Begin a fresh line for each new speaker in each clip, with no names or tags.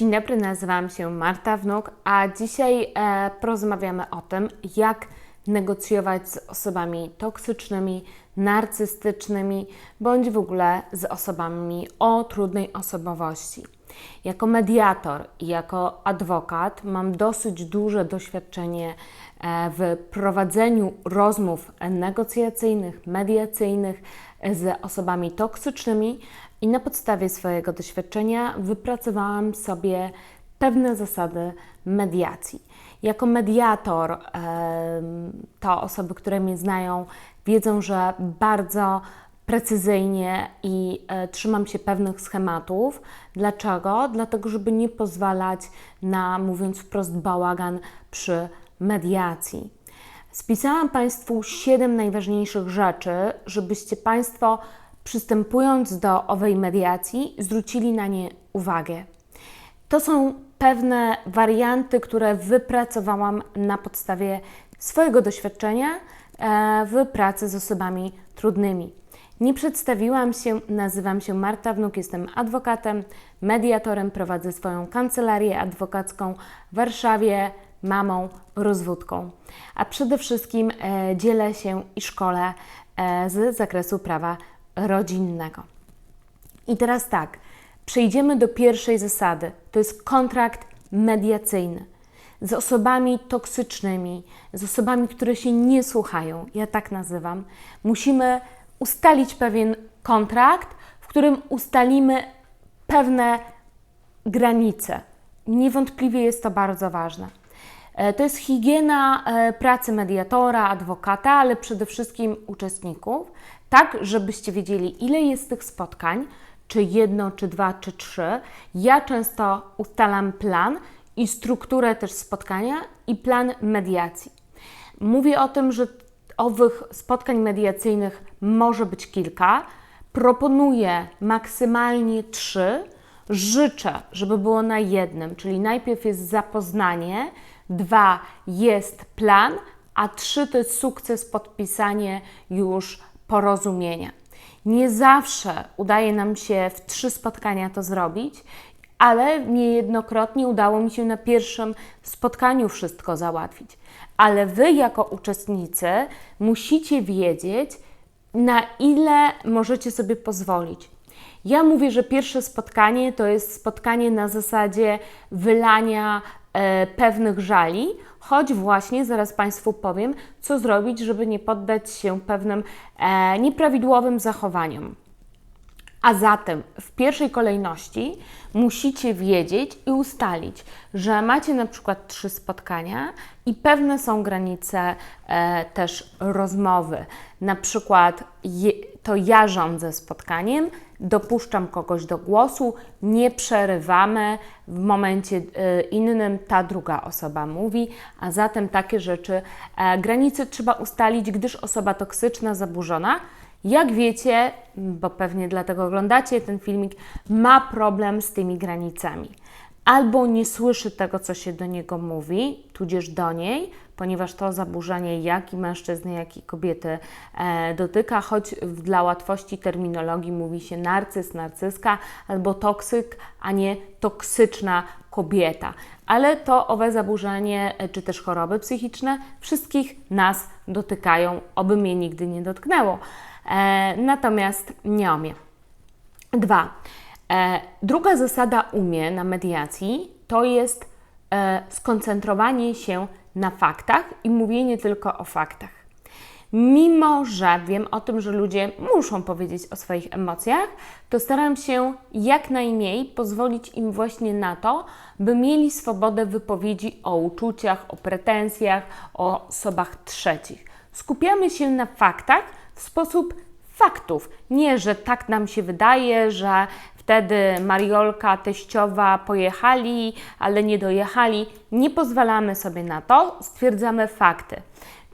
Dzień dobry, nazywam się Marta Wnuk, a dzisiaj e, porozmawiamy o tym, jak negocjować z osobami toksycznymi, narcystycznymi, bądź w ogóle z osobami o trudnej osobowości. Jako mediator i jako adwokat mam dosyć duże doświadczenie e, w prowadzeniu rozmów negocjacyjnych, mediacyjnych z osobami toksycznymi i na podstawie swojego doświadczenia wypracowałam sobie pewne zasady mediacji. Jako mediator, to osoby, które mnie znają, wiedzą, że bardzo precyzyjnie i e, trzymam się pewnych schematów. Dlaczego? Dlatego, żeby nie pozwalać na, mówiąc wprost, bałagan przy mediacji. Spisałam Państwu siedem najważniejszych rzeczy, żebyście Państwo, przystępując do owej mediacji, zwrócili na nie uwagę. To są pewne warianty, które wypracowałam na podstawie swojego doświadczenia e, w pracy z osobami trudnymi. Nie przedstawiłam się, nazywam się Marta Wnuk, jestem adwokatem, mediatorem, prowadzę swoją kancelarię adwokacką w Warszawie, mamą, rozwódką. A przede wszystkim e, dzielę się i szkole e, z zakresu prawa rodzinnego. I teraz tak, przejdziemy do pierwszej zasady. To jest kontrakt mediacyjny z osobami toksycznymi, z osobami, które się nie słuchają. Ja tak nazywam. Musimy ustalić pewien kontrakt, w którym ustalimy pewne granice. Niewątpliwie jest to bardzo ważne. E, To jest higiena e, pracy mediatora, adwokata, ale przede wszystkim uczestników, tak żebyście wiedzieli, ile jest tych spotkań, czy jedno, czy dwa, czy trzy. Ja często ustalam plan i strukturę też spotkania i plan mediacji. Mówię o tym, że owych spotkań mediacyjnych może być kilka. Proponuję maksymalnie trzy. Życzę, żeby było na jednym, czyli najpierw jest zapoznanie, dwa jest plan, a trzy to jest sukces, podpisanie już porozumienia. Nie zawsze udaje nam się w trzy spotkania to zrobić, ale niejednokrotnie udało mi się na pierwszym spotkaniu wszystko załatwić. Ale Wy, jako uczestnicy, musicie wiedzieć, na ile możecie sobie pozwolić. Ja mówię, że pierwsze spotkanie to jest spotkanie na zasadzie wylania e, pewnych żali, choć właśnie zaraz Państwu powiem, co zrobić, żeby nie poddać się pewnym e, nieprawidłowym zachowaniom. A zatem w pierwszej kolejności musicie wiedzieć i ustalić, że macie na przykład trzy spotkania i pewne są granice e, też rozmowy. Na przykład je, to ja rządzę spotkaniem, dopuszczam kogoś do głosu, nie przerywamy, w momencie e, innym ta druga osoba mówi, a zatem takie rzeczy, e, granice trzeba ustalić, gdyż osoba toksyczna, zaburzona jak wiecie, bo pewnie dlatego oglądacie ten filmik, ma problem z tymi granicami. Albo nie słyszy tego, co się do niego mówi, tudzież do niej, ponieważ to zaburzenie jak i mężczyzny, jak i kobiety e, dotyka, choć dla łatwości terminologii mówi się narcyz, narcyzka albo toksyk, a nie toksyczna kobieta. Ale to owe zaburzenie, e, czy też choroby psychiczne wszystkich nas dotykają, oby mnie nigdy nie dotknęło. E, natomiast nie umie. Dwa. E, druga zasada umie na mediacji to jest e, skoncentrowanie się na faktach i mówienie tylko o faktach. Mimo, że wiem o tym, że ludzie muszą powiedzieć o swoich emocjach, to staram się jak najmniej pozwolić im właśnie na to, by mieli swobodę wypowiedzi o uczuciach, o pretensjach, o osobach trzecich. Skupiamy się na faktach w sposób faktów. Nie, że tak nam się wydaje, że wtedy Mariolka, teściowa pojechali, ale nie dojechali. Nie pozwalamy sobie na to, stwierdzamy fakty.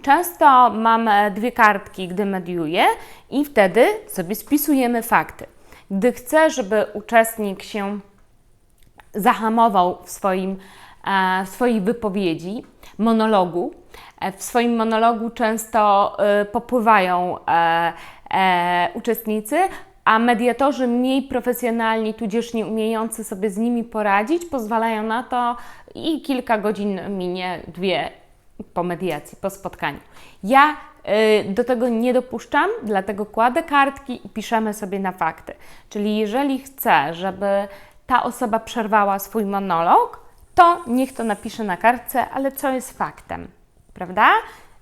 Często mam e, dwie kartki, gdy mediuję i wtedy sobie spisujemy fakty. Gdy chcę, żeby uczestnik się zahamował w, swoim, e, w swojej wypowiedzi, monologu, e, w swoim monologu często popływają uczestnicy, a mediatorzy mniej profesjonalni, tudzież nie umiejący sobie z nimi poradzić, pozwalają na to i kilka godzin minie, dwie po mediacji, po spotkaniu. Ja y, do tego nie dopuszczam, dlatego kładę kartki i piszemy sobie na fakty. Czyli jeżeli chcę, żeby ta osoba przerwała swój monolog, to niech to napisze na kartce, ale co jest faktem, prawda?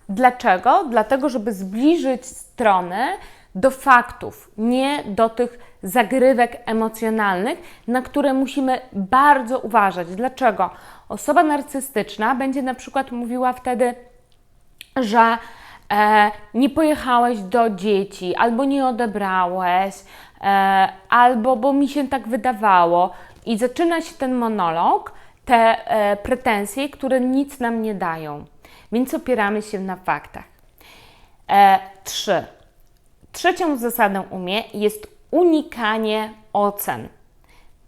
Dlaczego? Dlatego, żeby zbliżyć strony do faktów, nie do tych zagrywek emocjonalnych, na które musimy bardzo uważać. Dlaczego? Osoba narcystyczna będzie na przykład mówiła wtedy, że e, nie pojechałeś do dzieci, albo nie odebrałeś, e, albo bo mi się tak wydawało. I zaczyna się ten monolog, te e, pretensje, które nic nam nie dają. Więc opieramy się na faktach. E, trzy. Trzecią zasadą umie jest unikanie ocen.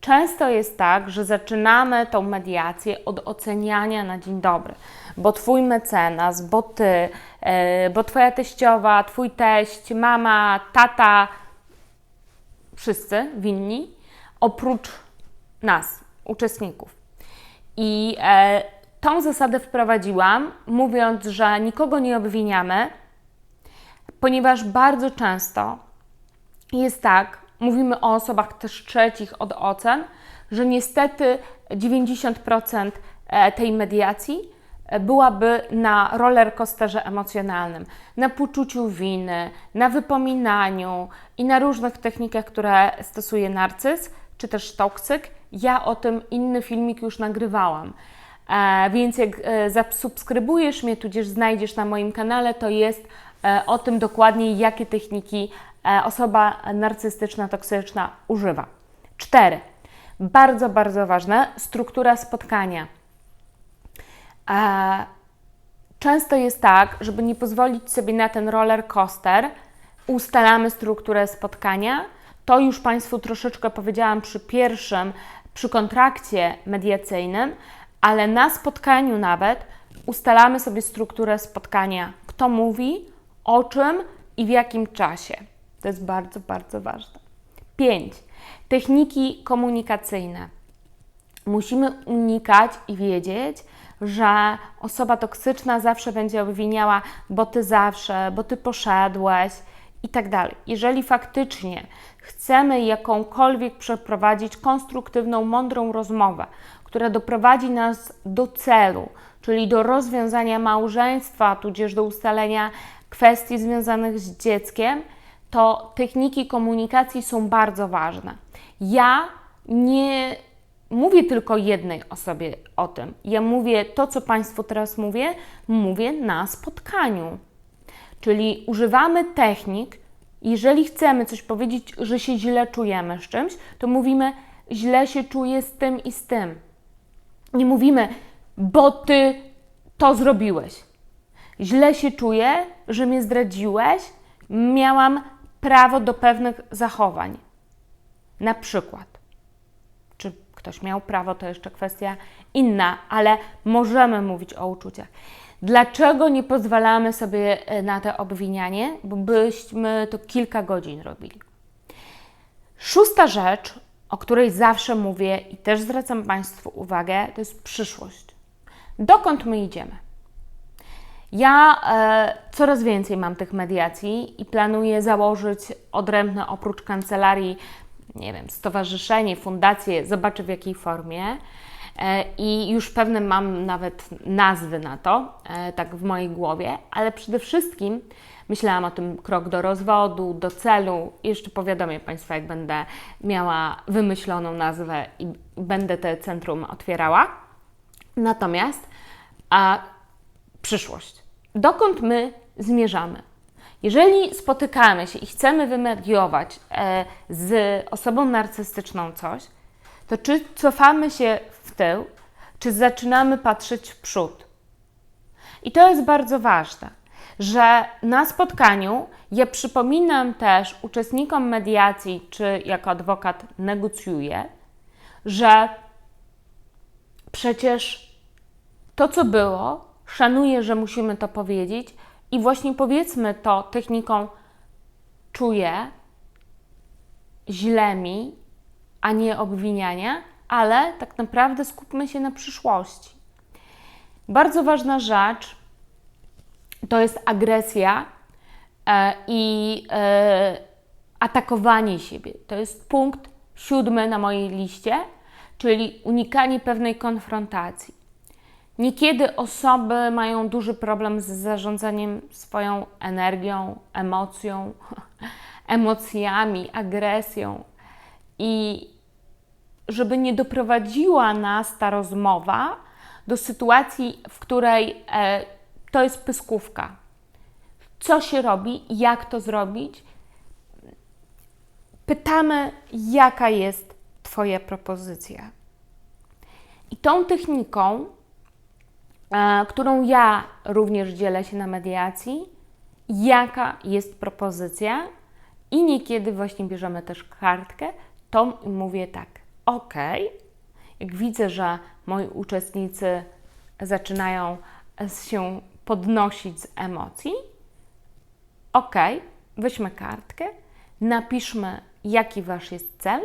Często jest tak, że zaczynamy tą mediację od oceniania na dzień dobry, bo twój mecenas, bo ty, e, bo twoja teściowa, twój teść, mama, tata, wszyscy winni, oprócz nas, uczestników. I e, tą zasadę wprowadziłam, mówiąc, że nikogo nie obwiniamy, ponieważ bardzo często jest tak, mówimy o osobach też trzecich od ocen, że niestety 90% e, tej mediacji e, byłaby na roller coasterze emocjonalnym, na poczuciu winy, na wypominaniu i na różnych technikach, które stosuje narcyz czy też toksyk. Ja o tym inny filmik już nagrywałam. E, więc jak zasubskrybujesz mnie, tudzież znajdziesz na moim kanale, to jest o tym dokładnie, jakie techniki e, osoba narcystyczna, toksyczna używa. Cztery. Bardzo, bardzo ważne, struktura spotkania. E, Często jest tak, żeby nie pozwolić sobie na ten roller coaster, ustalamy strukturę spotkania. To już Państwu troszeczkę powiedziałam przy pierwszym, przy kontrakcie mediacyjnym, ale na spotkaniu nawet ustalamy sobie strukturę spotkania, kto mówi, o czym i w jakim czasie. To jest bardzo, bardzo ważne. 5. Techniki komunikacyjne. Musimy unikać i wiedzieć, że osoba toksyczna zawsze będzie obwiniała, bo ty zawsze, bo ty poszedłeś i tak dalej. Jeżeli faktycznie chcemy jakąkolwiek przeprowadzić konstruktywną, mądrą rozmowę, która doprowadzi nas do celu, czyli do rozwiązania małżeństwa, tudzież do ustalenia kwestii związanych z dzieckiem, to techniki komunikacji są bardzo ważne. Ja nie mówię tylko jednej osobie o tym. Ja mówię to, co Państwu teraz mówię, mówię na spotkaniu. Czyli używamy technik, jeżeli chcemy coś powiedzieć, że się źle czujemy z czymś, to mówimy źle się czuję z tym i z tym. Nie mówimy, bo ty to zrobiłeś. Źle się czuję, że mnie zdradziłeś, miałam prawo do pewnych zachowań. Na przykład. Czy ktoś miał prawo, to jeszcze kwestia inna, ale możemy mówić o uczuciach. Dlaczego nie pozwalamy sobie e, na to obwinianie? Bo byśmy to kilka godzin robili. Szósta rzecz, o której zawsze mówię i też zwracam Państwu uwagę, to jest przyszłość. Dokąd my idziemy? Ja e, coraz więcej mam tych mediacji i planuję założyć odrębne oprócz kancelarii, nie wiem, stowarzyszenie, fundację, zobaczę w jakiej formie. E, I już pewne mam nawet nazwy na to, e, tak w mojej głowie, ale przede wszystkim myślałam o tym krok do rozwodu, do celu. Jeszcze powiadomię Państwa, jak będę miała wymyśloną nazwę i będę te centrum otwierała. Natomiast a przyszłość. Dokąd my zmierzamy? Jeżeli spotykamy się i chcemy wymediować e, z osobą narcystyczną coś, to czy cofamy się w tył, czy zaczynamy patrzeć w przód? I to jest bardzo ważne, że na spotkaniu ja przypominam też uczestnikom mediacji, czy jako adwokat negocjuję, że przecież to, co było, szanuję, że musimy to powiedzieć i właśnie powiedzmy to techniką czuję, źle mi, a nie obwiniania, ale tak naprawdę skupmy się na przyszłości. Bardzo ważna rzecz to jest agresja e, i e, atakowanie siebie. To jest punkt siódmy na mojej liście, czyli unikanie pewnej konfrontacji. Niekiedy osoby mają duży problem z zarządzaniem swoją energią, emocją, emocjami, agresją. I żeby nie doprowadziła nas ta rozmowa do sytuacji, w której e, to jest pyskówka. Co się robi, jak to zrobić? Pytamy, jaka jest Twoja propozycja. I tą techniką, którą ja również dzielę się na mediacji, jaka jest propozycja, i niekiedy właśnie bierzemy też kartkę, to mówię tak, ok, jak widzę, że moi uczestnicy zaczynają się podnosić z emocji, ok, weźmy kartkę, napiszmy, jaki wasz jest cel,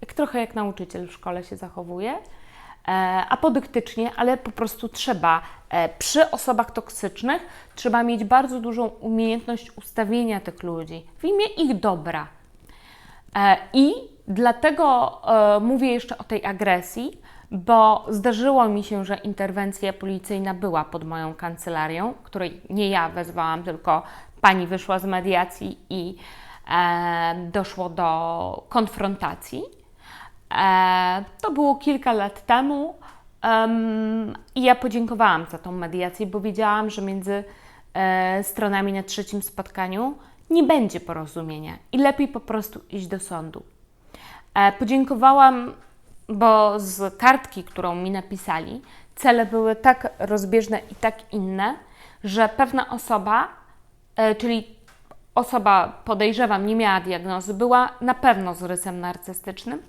jak trochę jak nauczyciel w szkole się zachowuje, apodyktycznie, ale po prostu trzeba e, przy osobach toksycznych trzeba mieć bardzo dużą umiejętność ustawienia tych ludzi w imię ich dobra. E, I dlatego mówię jeszcze o tej agresji, bo zdarzyło mi się, że interwencja policyjna była pod moją kancelarią, której nie ja wezwałam, tylko pani wyszła z mediacji i doszło do konfrontacji. E, to było kilka lat temu i ja podziękowałam za tą mediację, bo wiedziałam, że między e, stronami na trzecim spotkaniu nie będzie porozumienia i lepiej po prostu iść do sądu. E, podziękowałam, bo z kartki, którą mi napisali, cele były tak rozbieżne i tak inne, że pewna osoba, czyli osoba podejrzewam, nie miała diagnozy, była na pewno z rysem narcystycznym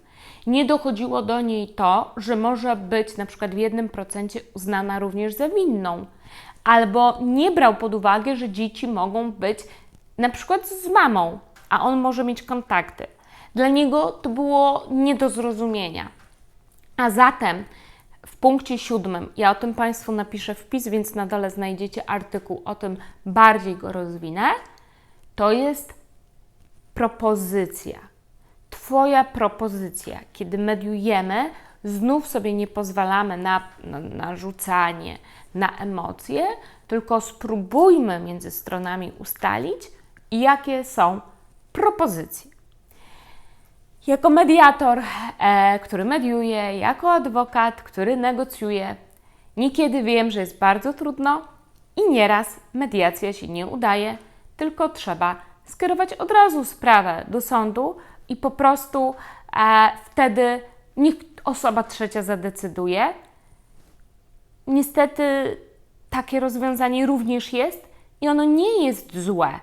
nie dochodziło do niej to, że może być na przykład w jednym procencie uznana również za winną, albo nie brał pod uwagę, że dzieci mogą być na przykład z mamą, a on może mieć kontakty. Dla niego to było nie do zrozumienia. A zatem w punkcie siódmym, ja o tym Państwu napiszę wpis, więc na dole znajdziecie artykuł o tym, bardziej go rozwinę, to jest propozycja Twoja propozycja, kiedy mediujemy, znów sobie nie pozwalamy na, na, na rzucanie, na emocje, tylko spróbujmy między stronami ustalić, jakie są propozycje. Jako mediator, e, który mediuje, jako adwokat, który negocjuje, niekiedy wiem, że jest bardzo trudno i nieraz mediacja się nie udaje, tylko trzeba skierować od razu sprawę do sądu, i po prostu e, wtedy niech osoba trzecia zadecyduje. Niestety takie rozwiązanie również jest i ono nie jest złe.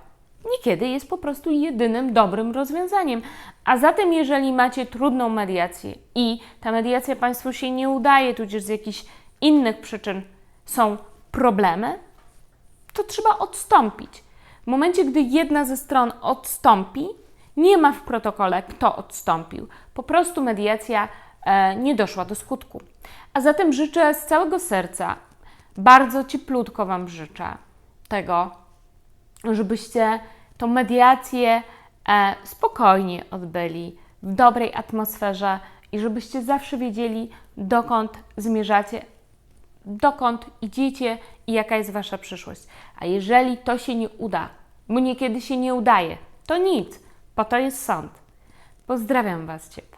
Niekiedy jest po prostu jedynym dobrym rozwiązaniem. A zatem, jeżeli macie trudną mediację i ta mediacja Państwu się nie udaje, tudzież z jakichś innych przyczyn są problemy, to trzeba odstąpić. W momencie, gdy jedna ze stron odstąpi, nie ma w protokole, kto odstąpił. Po prostu mediacja e, nie doszła do skutku. A zatem życzę z całego serca, bardzo cieplutko Wam życzę tego, żebyście tą mediację e, spokojnie odbyli, w dobrej atmosferze i żebyście zawsze wiedzieli, dokąd zmierzacie, dokąd idziecie i jaka jest Wasza przyszłość. A jeżeli to się nie uda, bo niekiedy się nie udaje, to nic po to jest sąd. Pozdrawiam Was ciepło.